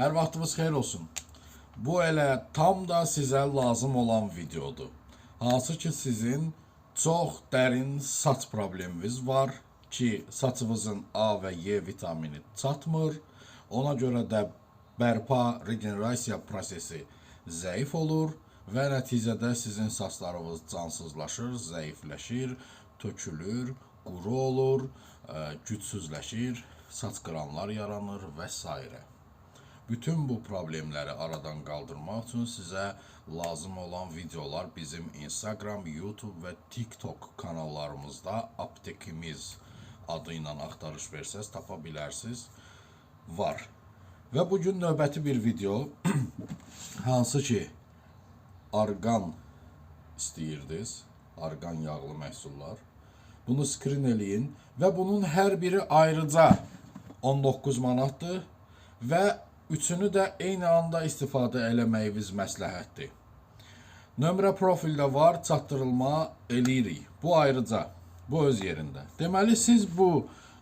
Hər vaxtınız xeyir olsun. Bu elə tam da sizə lazım olan videodur. Hansı ki sizin çox dərin saç probleminiz var ki, saçınızın A və Y vitamini çatmır. Ona görə də bərpa regenerasiya prosesi zəif olur və nəticədə sizin saçlarınız cansızlaşır, zəifləşir, tökülür, quru olur, ə, gücsüzləşir, saç qıranlar yaranır və s. Bütün bu problemləri aradan qaldırmaq üçün sizə lazım olan videolar bizim Instagram, YouTube və TikTok kanallarımızda Aptekimiz adı ilə axtarış versəz tapa bilərsiniz. Var. Və bu gün növbəti bir video hansı ki argan istəyirdiniz, argan yağlı məhsullar. Bunu skrin eləyin və bunun hər biri ayrıca 19 manatdır və üçünü də eyni anda istifadə eləməyiniz məsləhətdir. Nömrə profildə var, çatdırılma eləyirik. Bu ayrıca, bu öz yerində. Deməli siz bu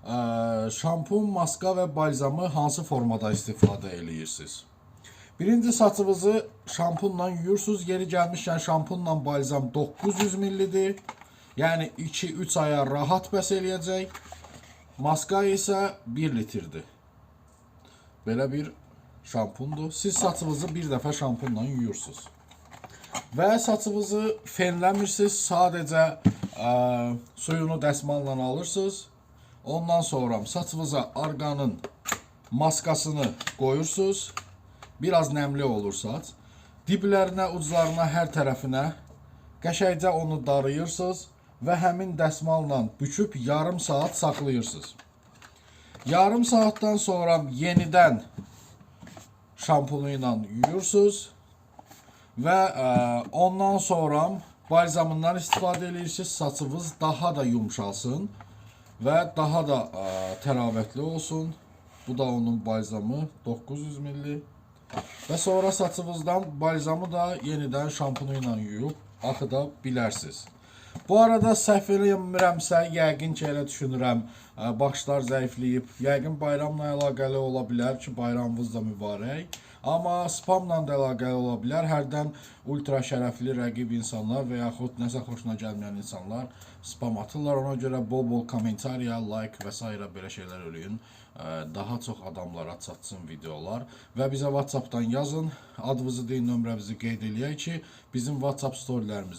ə, şampun, maska və balzamı hansı formada istifadə eləyirsiniz? Birinci saçınızı şampunla yuyursunuz. Yeri gəlmişkən şampunla balzam 900 millidir. Yəni 2-3 aya rahat bəs eləyəcək. Maska isə 1 litrdir. Belə bir şampundur. Siz saçınızı bir dəfə şampunla yuyursunuz. Və saçınızı fenləmirsiniz. Sadəcə ə, suyunu dəsmalla alırsınız. Ondan sonra saçınıza arganın maskasını qoyursunuz. Biraz nəmli olur saç. Diblərinə, uclarına, hər tərəfinə qəşəngcə onu darıyırsınız və həmin dəsmalla büküb yarım saat saxlayırsınız. Yarım saatdan sonra yenidən şampunu ilə yuyursunuz və ə, ondan sonra balzamından istifadə edirsiniz. Saçınız daha da yumşalsın və daha da ə, təravətli olsun. Bu da onun balzamı 900 milli. Və sonra saçınızdan balzamı da yenidən şampunu ilə yuyub axıda bilərsiniz. Bu arada səhv eləmirəmsə, yəqin ki, elə düşünürəm, ə, başlar zəifləyib. Yəqin bayramla əlaqəli ola bilər ki, bayramınız da mübarək. Amma spamla da əlaqəli ola bilər. Hərdən ultra şərəfli rəqib insanlar və yaxud nəsə xoşuna gəlməyən insanlar spam atırlar. Ona görə bol-bol kommentariya, like və s. belə şeylər eləyin. Daha çox adamlara çatsın videolar və bizə WhatsApp-dan yazın. Adınızı deyin, nömrənizi qeyd eləyək ki, bizim WhatsApp storylərimizi